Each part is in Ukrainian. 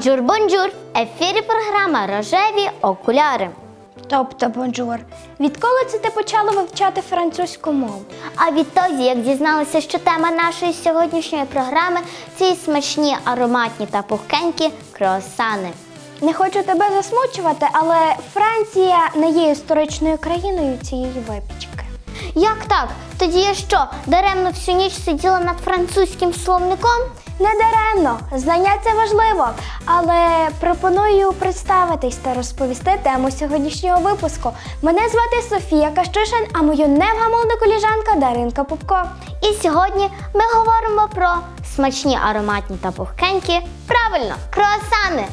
Бонжур! В ефірі програма Рожеві окуляри. Тобто, бонжур, відколи це ти почала вивчати французьку мову? А відтоді, як дізналися, що тема нашої сьогоднішньої програми ці смачні, ароматні та пухкенькі круасани. Не хочу тебе засмучувати, але Франція не є історичною країною цієї випічки. Як так? Тоді я що, даремно всю ніч сиділа над французьким словником? Не даремно, знання це важливо, але пропоную представитись та розповісти тему сьогоднішнього випуску. Мене звати Софія Кащишин, а мою невгамовна коліжанка Даринка Пупко. І сьогодні ми говоримо про смачні, ароматні та пухкенькі, правильно, круасани.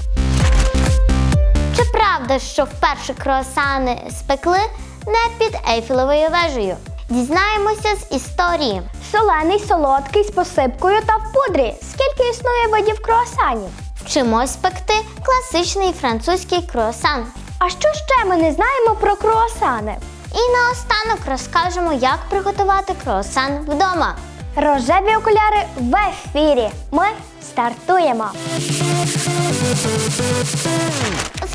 Чи правда, що вперше круасани спекли не під Ейфелевою вежею? Дізнаємося з історії. Солений, солодкий, з посипкою та в пудрі. Скільки існує видів круасанів? Вчимось пекти класичний французький круасан. А що ще ми не знаємо про круасани? І наостанок розкажемо, як приготувати круасан вдома. Рожеві окуляри в ефірі. Ми стартуємо.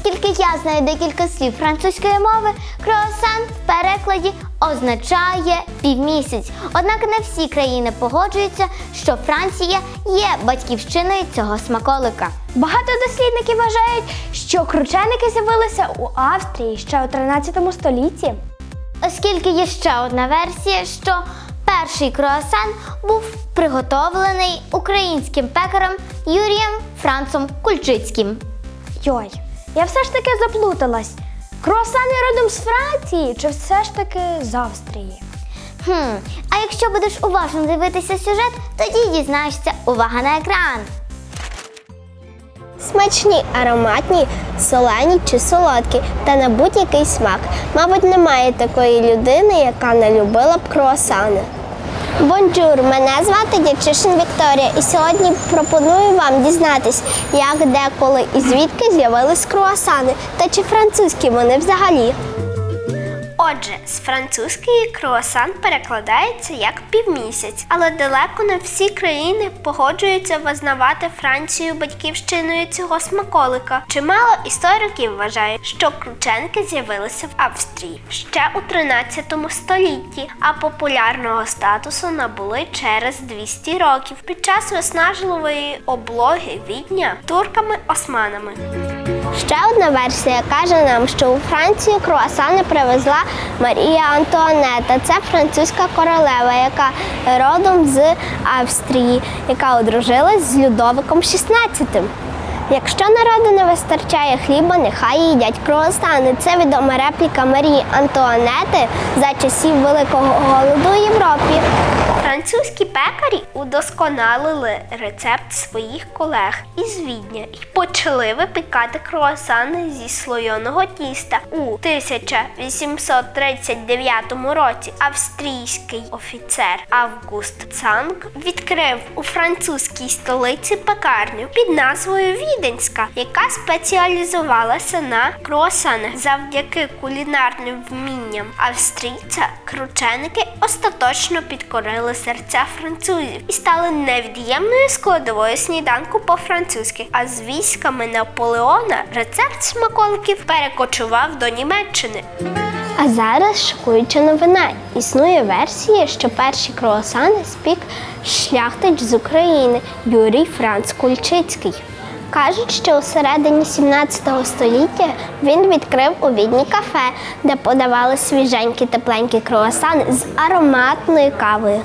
Оскільки я знаю декілька слів французької мови, круасан в перекладі означає півмісяць. Однак не всі країни погоджуються, що Франція є батьківщиною цього смаколика. Багато дослідників вважають, що крученики з'явилися у Австрії ще у 13 столітті. Оскільки є ще одна версія, що перший круасан був приготовлений українським пекарем Юрієм Францом Кульчицьким. Йой, я все ж таки заплуталась. Круасани родом з Франції чи все ж таки з Австрії? Хм, а якщо будеш уважно дивитися сюжет, тоді дізнаєшся увага на екран. Смачні, ароматні, солені чи солодкі та на будь-який смак. Мабуть, немає такої людини, яка не любила б круасани. Бонджур, мене звати Дячишин Вікторія, і сьогодні пропоную вам дізнатись, як, де, коли і звідки з'явились круасани, та чи французькі вони взагалі. Отже, з французької круасан перекладається як півмісяць, але далеко не всі країни погоджуються визнавати Францію батьківщиною цього смаколика. Чимало істориків вважають, що крученки з'явилися в Австрії ще у 13 столітті, а популярного статусу набули через 200 років під час виснажливої облоги відня турками-османами. Ще одна версія каже нам, що у Францію круасани привезла Марія Антуанета. Це французька королева, яка родом з Австрії, яка одружилась з Людовиком XVI. Якщо народу не вистачає хліба, нехай їдять круасани. Це відома репліка Марії Антуанети за часів Великого голоду у Європі. Французькі пекарі удосконалили рецепт своїх колег із Відня і почали випікати круасани зі слойоного тіста. У 1839 році австрійський офіцер Август Цанг відкрив у французькій столиці пекарню під назвою Віденська, яка спеціалізувалася на круасанах. Завдяки кулінарним вмінням австрійця крученики остаточно підкорили серця французів і стали невід'ємною складовою сніданку по-французьки. А з військами Наполеона рецепт смаколиків перекочував до Німеччини. А зараз шокуюча новина. Існує версія, що перші круасани спік шляхтич з України Юрій Франц Кульчицький. Кажуть, що у середині 17 століття він відкрив у Відні кафе, де подавали свіженькі тепленькі круасани з ароматною кавою.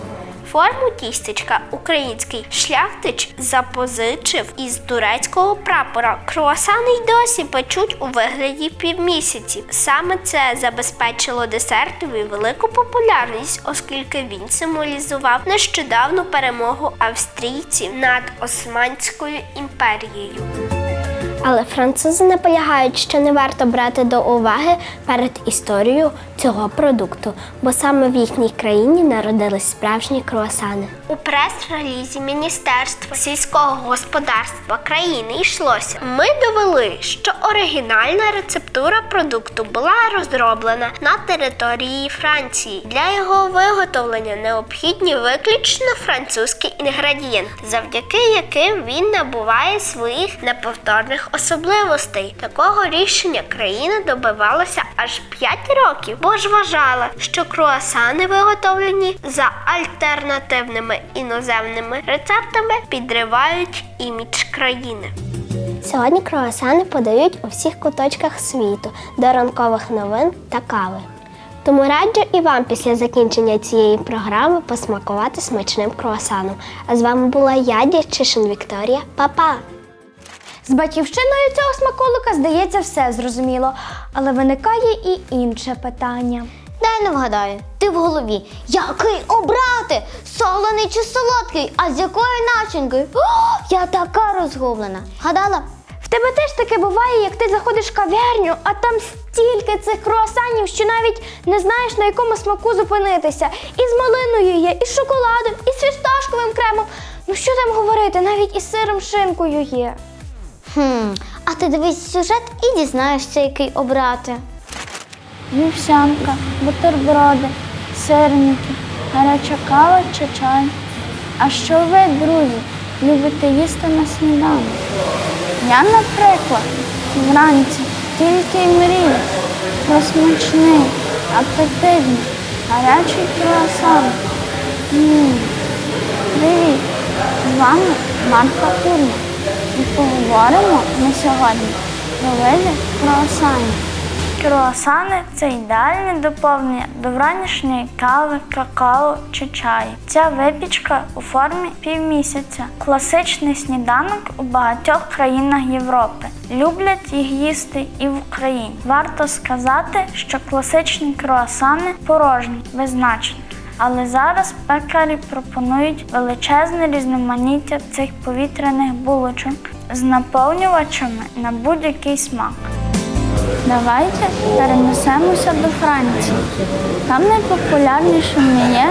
Форму тістечка український шляхтич запозичив із турецького прапора. Круасани й досі печуть у вигляді півмісяці. Саме це забезпечило десертові велику популярність, оскільки він символізував нещодавну перемогу австрійців над Османською імперією. Але французи наполягають, що не варто брати до уваги перед історією цього продукту, бо саме в їхній країні народились справжні круасани. У прес-релізі Міністерства сільського господарства країни йшлося. Ми довели, що оригінальна рецептура продукту була розроблена на території Франції. Для його виготовлення необхідні виключно французькі інгредієнти, завдяки яким він набуває своїх неповторних особливостей. Такого рішення країна добивалася аж 5 років, бо ж вважала, що круасани, виготовлені за альтернативними іноземними рецептами, підривають імідж країни. Сьогодні круасани подають у всіх куточках світу до ранкових новин та кави. Тому раджу і вам після закінчення цієї програми посмакувати смачним круасаном. А з вами була я, Дівчишин Вікторія. Па-па! З батьківщиною цього смаколика здається все зрозуміло, але виникає і інше питання. Дай не вгадаю, ти в голові. Який обрати? Солений чи солодкий? А з якою начинкою? О, я така розгублена. Гадала? В тебе теж таке буває, як ти заходиш в кав'ярню, а там стільки цих круасанів, що навіть не знаєш на якому смаку зупинитися. І з малиною є, і з шоколадом, і з фісташковим кремом. Ну що там говорити, навіть із сиром шинкою є. Хм, а ти дивись сюжет і дізнаєшся, який обрати. Вівсянка, бутерброди, сирники, гаряча кава чи чай. А що ви, друзі, любите їсти на сніданок? Я, наприклад, вранці тільки й мрію про смачний, апетитний, гарячий круасан. Привіт! З вами Марка Курма. Поговоримо ми сьогодні про види круасанів. Круасани це ідеальне доповнення до вранішньої кави, какао чи чаю. Ця випічка у формі півмісяця. Класичний сніданок у багатьох країнах Європи. Люблять їх їсти і в Україні. Варто сказати, що класичні круасани порожні, без значень. Але зараз пекарі пропонують величезне різноманіття цих повітряних булочок з наповнювачами на будь-який смак. Давайте перенесемося до Франції. Там найпопулярнішими є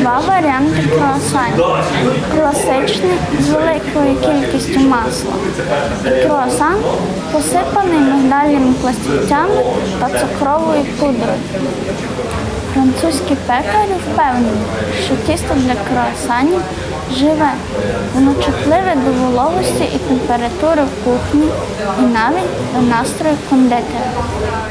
два варіанти круасанів. Класичний з великою кількістю масла. І круасан посипаний мигдальними пластівцями та цукровою пудрою. Французькі пекарі впевнені, що тісто для круасанів живе, воно чутливе до вологості і температури в кухні, і навіть до настрою кондитера.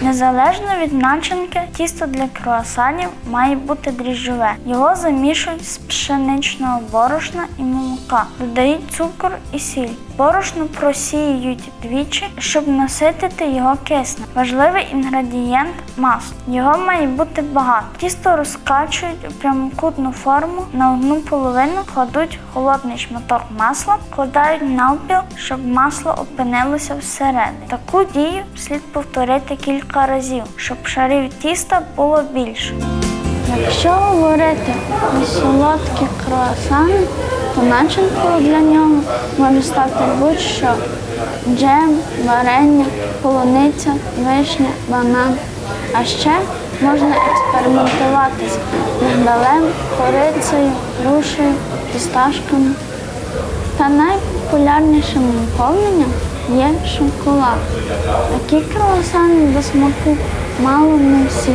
Незалежно від начинки, тісто для круасанів має бути дріжджове. Його замішують з пшеничного борошна і молока, додають цукор і сіль. Борошно просіюють двічі, щоб наситити його киснем. Важливий інгредієнт масло. Його має бути багато. Тісто розкачують у прямокутну форму. На одну половину кладуть холодний шматок масла, кладають навпіл, щоб масло опинилося всередині. Таку дію слід повторити кілька разів, щоб шарів тіста було більше. Якщо говорити про солодкі круасани, то начинкою для нього може стати будь-що джем, варення, полуниця, вишня, банан. А ще можна експериментувати з мигдалем, корицею, грушею, фісташками. Та найпопулярнішим наповненням є шоколад. Такі круасани до смаку мало не всі.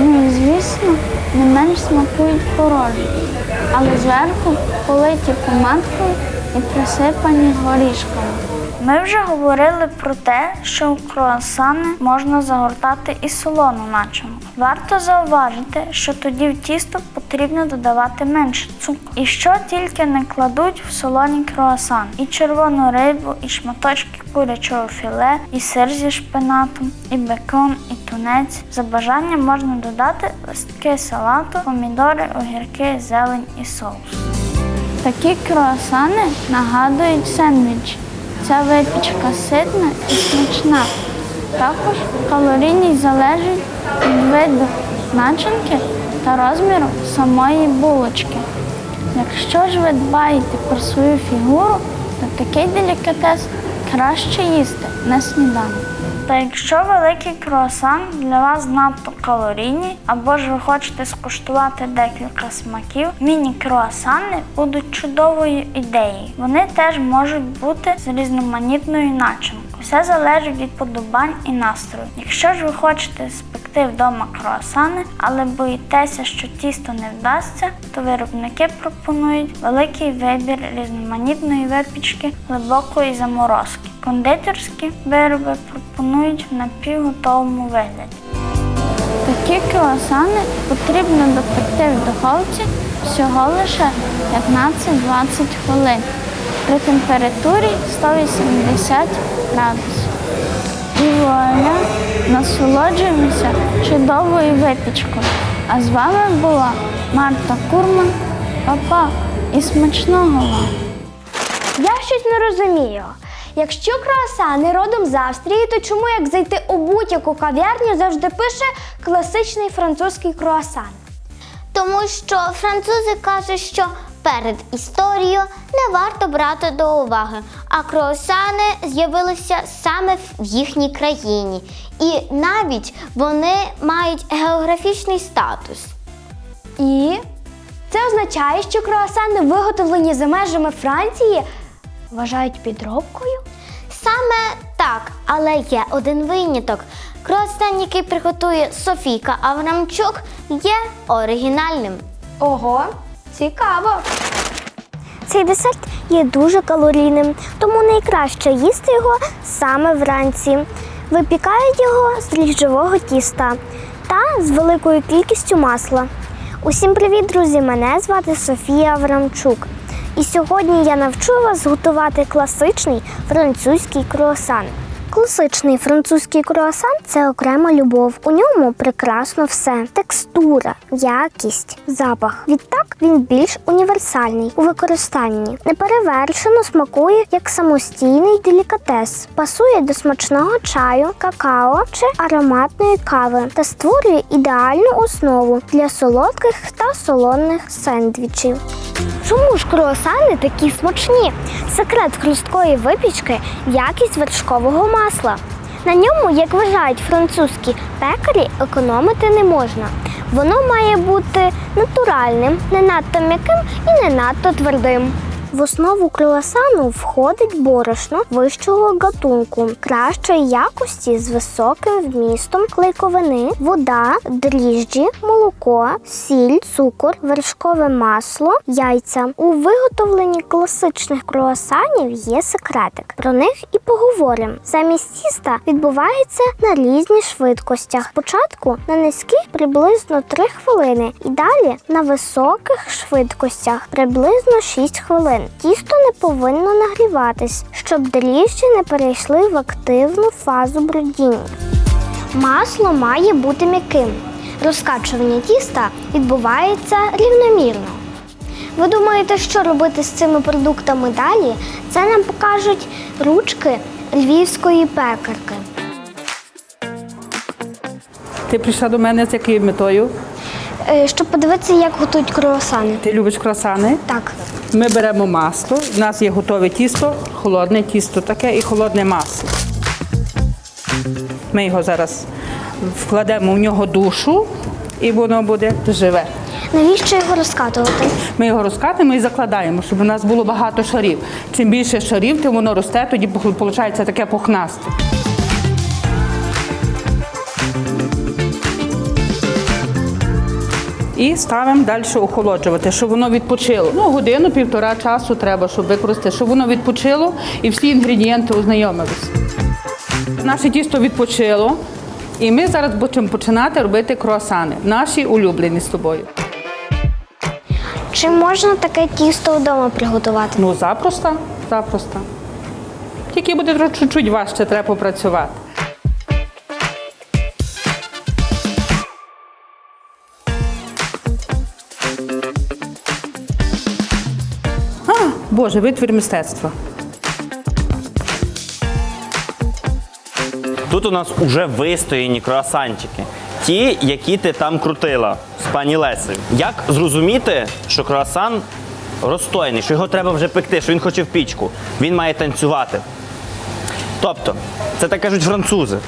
Ну звісно, не менш смакують порожні, але зверху политі помадкою і присипані горішками. Ми вже говорили про те, що круасани можна загортати і солону начинку. Варто зауважити, що тоді в тісто потрібно додавати менше цукру. І що тільки не кладуть в солоні круасан. І червону рибу, і шматочки курячого філе, і сир зі шпинатом, і бекон, і тунець. За бажанням можна додати листки салату, помідори, огірки, зелень і соус. Такі круасани нагадують сендвіч. Ця випічка ситна і смачна. Також калорійність залежить від виду начинки та розміру самої булочки. Якщо ж ви дбаєте про свою фігуру, то такий делікатес краще їсти на сніданок. Та якщо великий круасан для вас надто калорійний, або ж ви хочете скуштувати декілька смаків, міні-круасани будуть чудовою ідеєю. Вони теж можуть бути з різноманітною начинкою. Все залежить від подобань і настрою. Якщо ж ви хочете спекти вдома круасани, але боїтеся, що тісто не вдасться, то виробники пропонують великий вибір різноманітної випічки глибокої заморозки. Кондитерські вироби пропонують в напівготовому вигляді. Такі круасани потрібно допекти в духовці всього лише 15-20 хвилин при температурі 180 градусів. І вуаля, насолоджуємося чудовою випічкою. А з вами була Марта Курман. Папа і смачного вам! Я щось не розумію. Якщо круасани родом з Австрії, то чому як зайти у будь-яку кав'ярню завжди пише класичний французький круасан? Тому що французи кажуть, що перед історією не варто брати до уваги, а круасани з'явилися саме в їхній країні. І навіть вони мають географічний статус. І це означає, що круасани, виготовлені за межами Франції, вважають підробкою? Саме так, але є один виняток. Круасан, який приготує Софійка Аврамчук, є оригінальним. Ого, цікаво. Цей десерт є дуже калорійним, тому найкраще їсти його саме вранці. Випікають його з дріжджового тіста та з великою кількістю масла. Усім привіт, друзі! Мене звати Софія Аврамчук. І сьогодні я навчу вас готувати класичний французький круасан. Класичний французький круасан це окрема любов. У ньому прекрасно все: текстура, якість, запах. Відтак він більш універсальний у використанні. Неперевершено смакує як самостійний делікатес, пасує до смачного чаю, какао чи ароматної кави та створює ідеальну основу для солодких та солоних сендвічів. Чому ж круасани такі смачні? Секрет хрусткої випічки якість вершкового масла. На ньому, як вважають французькі пекарі, економити не можна. Воно має бути натуральним, не надто м'яким і не надто твердим. В основу круасану входить борошно вищого гатунку, кращої якості з високим вмістом клейковини, вода, дріжджі, молоко, сіль, цукор, вершкове масло, яйця. У виготовленні класичних круасанів є секретик. Про них і поговоримо. Замість тіста відбувається на різних швидкостях. Спочатку на низьких приблизно 3 хвилини і далі на високих швидкостях приблизно 6 хвилин. Тісто не повинно нагріватись, щоб дріжджі не перейшли в активну фазу бродіння. Масло має бути м'яким. Розкачування тіста відбувається рівномірно. Ви думаєте, що робити з цими продуктами далі? Це нам покажуть ручки львівської пекарки. Ти прийшла до мене з якою метою? Е, Щоб подивитися, як готують круасани. Ти любиш кросани? Так. Ми беремо масло. У нас є готове тісто, холодне тісто таке і холодне масло. Ми його зараз вкладемо в нього душу і воно буде живе. Навіщо його розкатувати? Ми його розкатимо і закладаємо, щоб у нас було багато шарів. Чим більше шарів, тим воно росте, тоді виходить таке пухнасте. І ставимо далі охолоджувати, щоб воно відпочило. Ну, годину-півтора часу треба, щоб використати, щоб воно відпочило і всі інгредієнти ознайомилися. Наше тісто відпочило, і ми зараз будемо починати робити круасани. Наші улюблені з тобою. Чи можна таке тісто вдома приготувати? Ну, запросто, запросто. Тільки буде трохи чуть-чуть важче, треба попрацювати. Боже, витвір мистецтва. Тут у нас уже вистояні круасанчики. Ті, які ти там крутила з пані Лесею. Як зрозуміти, що круасан розстояний, що його треба вже пекти, що він хоче в пічку. Він має танцювати. Тобто, це так кажуть французи.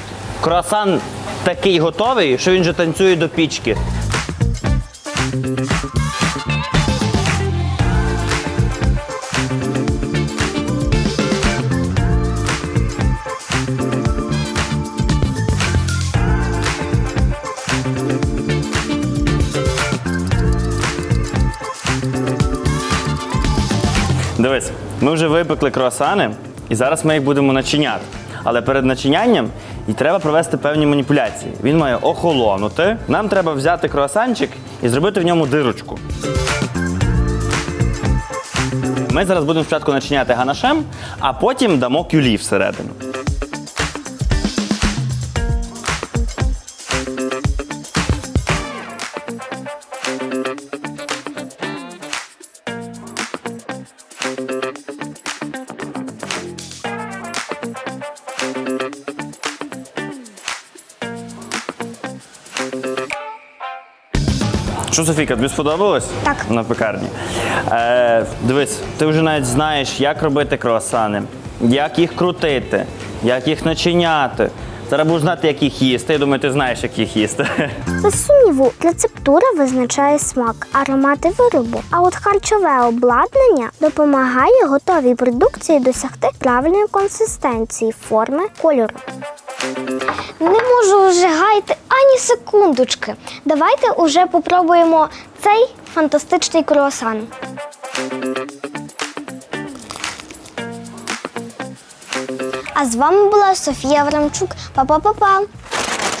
Круасан такий готовий, що він же танцює до пічки. Дивись, ми вже випекли круасани, і зараз ми їх будемо начиняти. Але перед начинянням і треба провести певні маніпуляції. Він має охолонути. Нам треба взяти круасанчик і зробити в ньому дирочку. Ми зараз будемо спочатку начиняти ганашем, а потім дамо кюлі всередину. Що, Софійка, тобі сподобалось? Так. На пекарні. Е, дивись, ти вже навіть знаєш, як робити круасани, як їх крутити, як їх начиняти. Зараз будеш знати, як їх їсти. Я думаю, ти знаєш, як їх їсти. Без сумніву, рецептура визначає смак, аромати виробу. А от харчове обладнання допомагає готовій продукції досягти правильної консистенції, форми, кольору. Не можу вже гаяти ані секундочки. Давайте уже попробуємо цей фантастичний круасан. А з вами була Софія Врамчук. Па-па-па-па.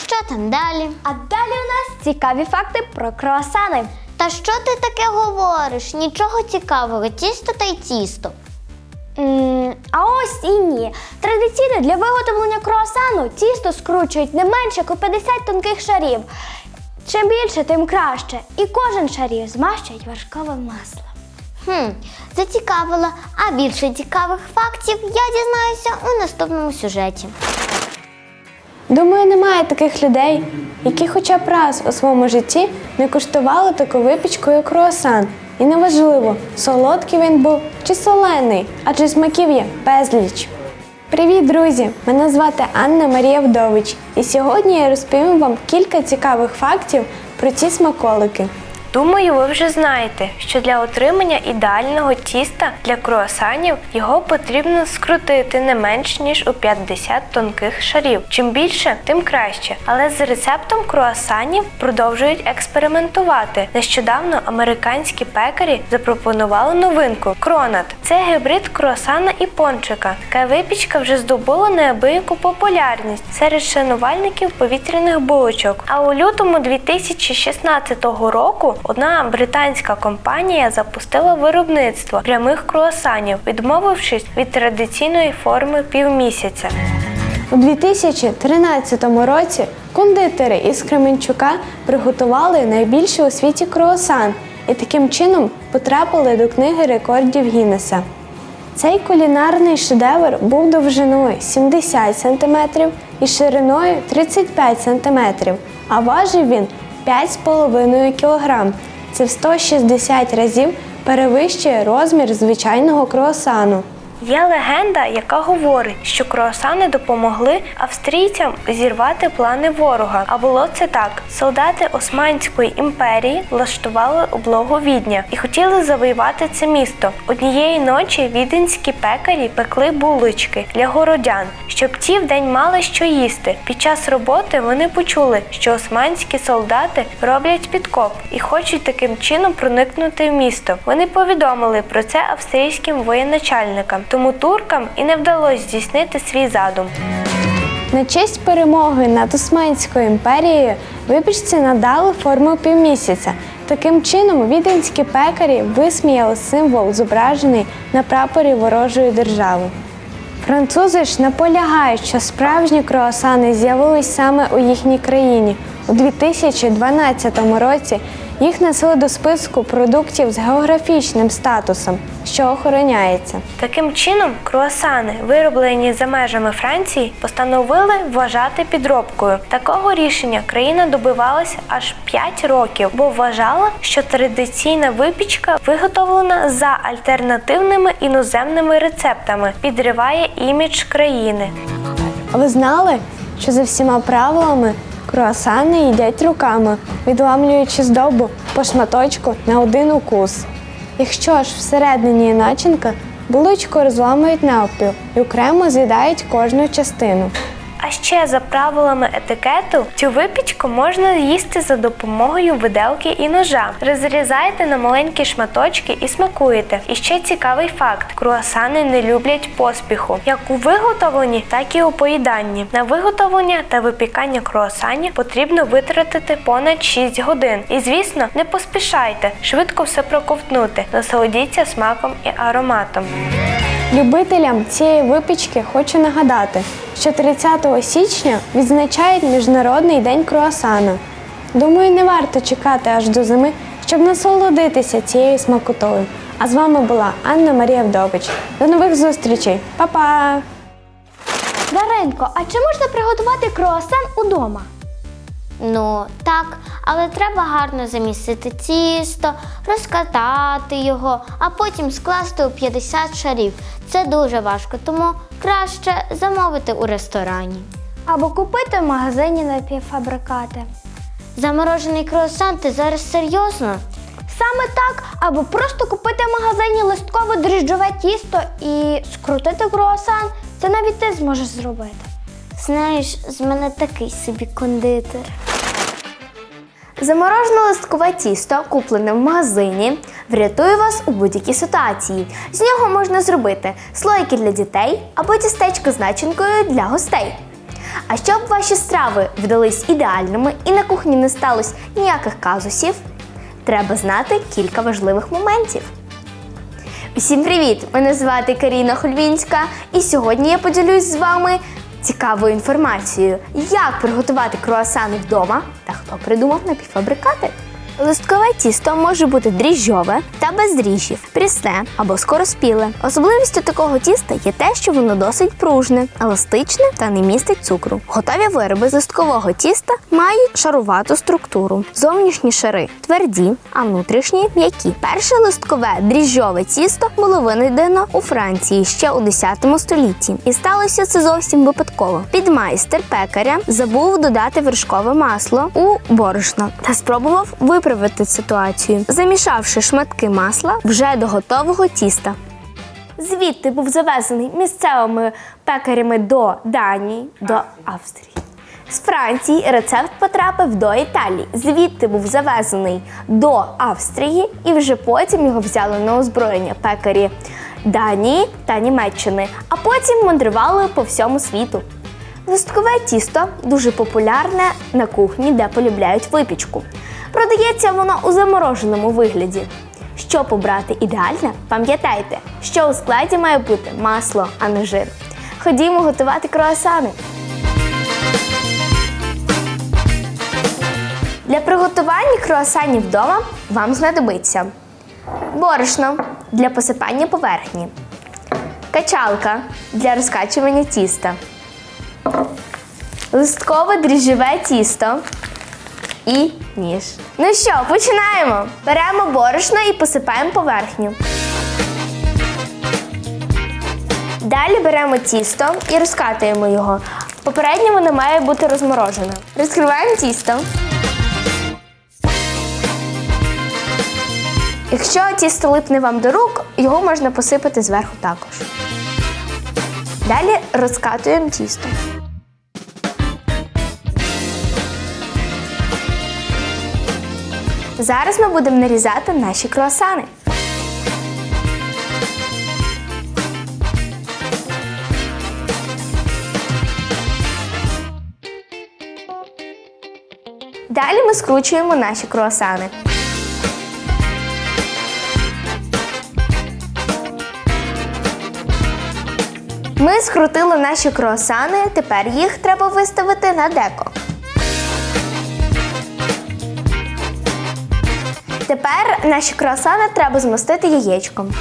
Що там далі? А далі у нас цікаві факти про круасани. Та що ти таке говориш? Нічого цікавого, тісто та й тісто. А ось і ні. Традиційно для виготовлення круасану тісто скручують не менше як у 50 тонких шарів. Чим більше, тим краще. І кожен шарів змащують вершковим маслом. Хм, зацікавила. А більше цікавих фактів я дізнаюся у наступному сюжеті. Думаю, немає таких людей, які хоча б раз у своєму житті не куштували таку випічку, як круасан. І неважливо, солодкий він був чи солений, адже смаків є безліч. Привіт, друзі! Мене звати Анна Марія Вдович, і сьогодні я розповім вам кілька цікавих фактів про ці смаколики. Думаю, ви вже знаєте, що для отримання ідеального тіста для круасанів його потрібно скрутити не менш ніж у 50 тонких шарів. Чим більше, тим краще. Але з рецептом круасанів продовжують експериментувати. Нещодавно американські пекарі запропонували новинку кронат. Це гібрид круасана і пончика. Така випічка вже здобула неабияку популярність серед шанувальників повітряних булочок. А у лютому 2016 року одна британська компанія запустила виробництво прямих круасанів, відмовившись від традиційної форми півмісяця. У 2013 році кондитери із Кременчука приготували найбільший у світі круасан і таким чином потрапили до книги рекордів Гіннеса. Цей кулінарний шедевр був довжиною 70 см і шириною 35 см, а важив він 5,5 кг. Це в 160 разів перевищує розмір звичайного круасану. Є легенда, яка говорить, що круасани допомогли австрійцям зірвати плани ворога. А було це так: солдати Османської імперії влаштували облогу відня і хотіли завоювати це місто. Однієї ночі віденські пекарі пекли булочки для городян, щоб ті вдень мали що їсти. Під час роботи вони почули, що османські солдати роблять підкоп і хочуть таким чином проникнути в місто. Вони повідомили про це австрійським воєначальникам, тому туркам і не вдалося здійснити свій задум. На честь перемоги над Османською імперією випічці надали форму півмісяця. Таким чином, віденські пекарі висміяли символ, зображений на прапорі ворожої держави. Французи ж наполягають, що справжні круасани з'явились саме у їхній країні. У 2012 році їх несли до списку продуктів з географічним статусом, що охороняється. Таким чином, круасани, вироблені за межами Франції, постановили вважати підробкою. Такого рішення країна добивалася аж 5 років, бо вважала, що традиційна випічка, виготовлена за альтернативними іноземними рецептами, підриває імідж країни. Ви знали, що за всіма правилами круасани їдять руками, відламлюючи здобу по шматочку на один укус. Якщо ж всередині є начинка, булочку розламують навпіл і окремо з'їдають кожну частину. А ще за правилами етикету цю випічку можна їсти за допомогою виделки і ножа. Розрізаєте на маленькі шматочки і смакуєте. І ще цікавий факт: круасани не люблять поспіху, як у виготовленні, так і у поїданні. На виготовлення та випікання круасанів потрібно витратити понад 6 годин. І звісно, не поспішайте, швидко все проковтнути, насолодіться смаком і ароматом. Любителям цієї випічки хочу нагадати, що 30 січня відзначають Міжнародний день круасана. Думаю, не варто чекати аж до зими, щоб насолодитися цією смакотою. А з вами була Анна Марія Вдович. До нових зустрічей, Па-па! Даренко, а чи можна приготувати круасан удома? Ну, так, але треба гарно замісити тісто, розкатати його, а потім скласти у 50 шарів. Це дуже важко, тому краще замовити у ресторані. Або купити в магазині напівфабрикати. Заморожений круасан, ти зараз серйозно? Саме так, або просто купити в магазині листкове дріжджове тісто і скрутити круасан. Це навіть ти зможеш зробити. Знаєш, з мене такий собі кондитер. Заморожене листкове тісто, куплене в магазині, врятує вас у будь-якій ситуації. З нього можна зробити слоїки для дітей або тістечко з начинкою для гостей. А щоб ваші страви вдались ідеальними і на кухні не сталося ніяких казусів, треба знати кілька важливих моментів. Усім привіт! Мене звати Каріна Хольвінська, і сьогодні я поділюсь з вами цікавою інформацією, як приготувати круасани вдома хто придумав напівфабрикати. Листкове тісто може бути дріжджове та без дріжджів, прісне або скороспіле. Особливістю такого тіста є те, що воно досить пружне, еластичне та не містить цукру. Готові вироби з листкового тіста мають шарувату структуру. Зовнішні шари тверді, а внутрішні м'які. Перше листкове дріжджове тісто було винайдено у Франції ще у 10 столітті, і сталося це зовсім випадково. Підмайстер пекаря забув додати вершкове масло у борошно та спробував виправити ситуацію, замішавши шматки масла вже до готового тіста. Звідти був завезений місцевими пекарями до Данії, до Австрії. З Франції рецепт потрапив до Італії. Звідти був завезений до Австрії, і вже потім його взяли на озброєння пекарі Данії та Німеччини, а потім мандрували по всьому світу. Листкове тісто дуже популярне на кухні, де полюбляють випічку. Продається воно у замороженому вигляді. Щоб обрати ідеальне, пам'ятайте, що у складі має бути масло, а не жир. Ходімо готувати круасани. Для приготування круасанів вдома вам знадобиться борошно для посипання поверхні, качалка для розкачування тіста, листкове дріжджове тісто і ніж. Ну що, починаємо. Беремо борошно і посипаємо поверхню. Далі беремо тісто і розкатуємо його. Попередньо воно має бути розморожене. Розкриваємо тісто. Якщо тісто липне вам до рук, його можна посипати зверху також. Далі розкатуємо тісто. Зараз ми будемо нарізати наші круасани. Далі ми скручуємо наші круасани. Ми скрутили наші круасани, тепер їх треба виставити на деко. Тепер наші круасани треба змастити яєчком.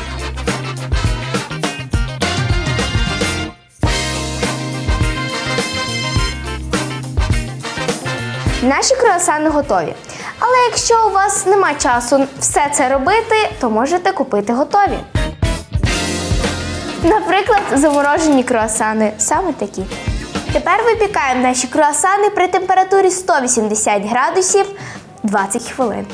Наші круасани готові. Але якщо у вас нема часу все це робити, то можете купити готові. Наприклад, заморожені круасани саме такі. Тепер випікаємо наші круасани при температурі 180 градусів 20 хвилин.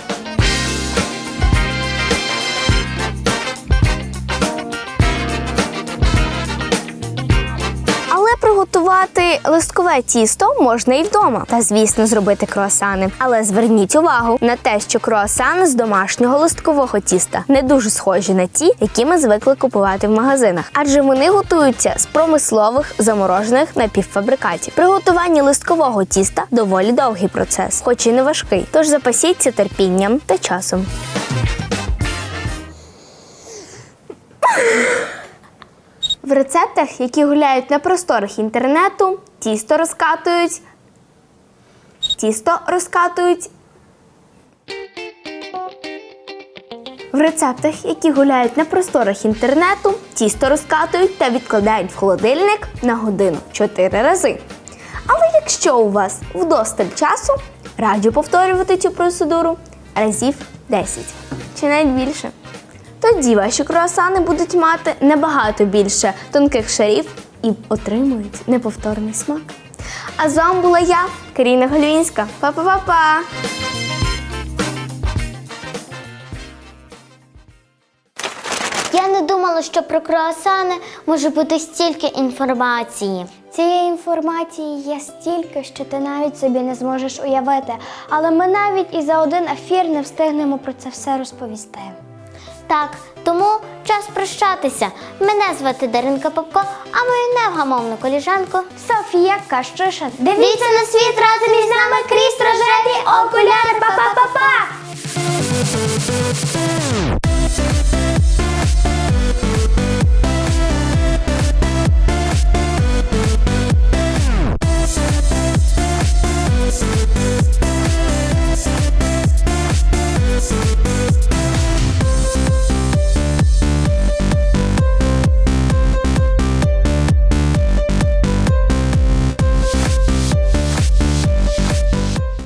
Приготувати листкове тісто можна і вдома. Та, звісно, зробити круасани. Але зверніть увагу на те, що круасани з домашнього листкового тіста не дуже схожі на ті, які ми звикли купувати в магазинах, адже вони готуються з промислових заморожених напівфабрикатів. Приготування листкового тіста доволі довгий процес, хоч і не важкий. Тож запасіться терпінням та часом. В рецептах, які гуляють на просторах інтернету, тісто розкатують. Тісто розкатують. В рецептах, які гуляють на просторах інтернету, тісто розкатують та відкладають в холодильник на годину 4 рази. Але якщо у вас вдосталь часу, раджу повторювати цю процедуру разів 10 чи навіть більше. Тоді ваші круасани будуть мати набагато більше тонких шарів і отримують неповторний смак. А з вами була я, Каріна Гольвінська. Па-па-па-па! Я не думала, що про круасани може бути стільки інформації. Цієї інформації є стільки, що ти навіть собі не зможеш уявити. Але ми навіть і за один ефір не встигнемо про це все розповісти. Так, тому час прощатися. Мене звати Даринка Попко, а мою невгамовну коліжанку Софія Кащишин. Дивіться на світ разом із нами крізь рожеві окуляри. Па-па-па-па!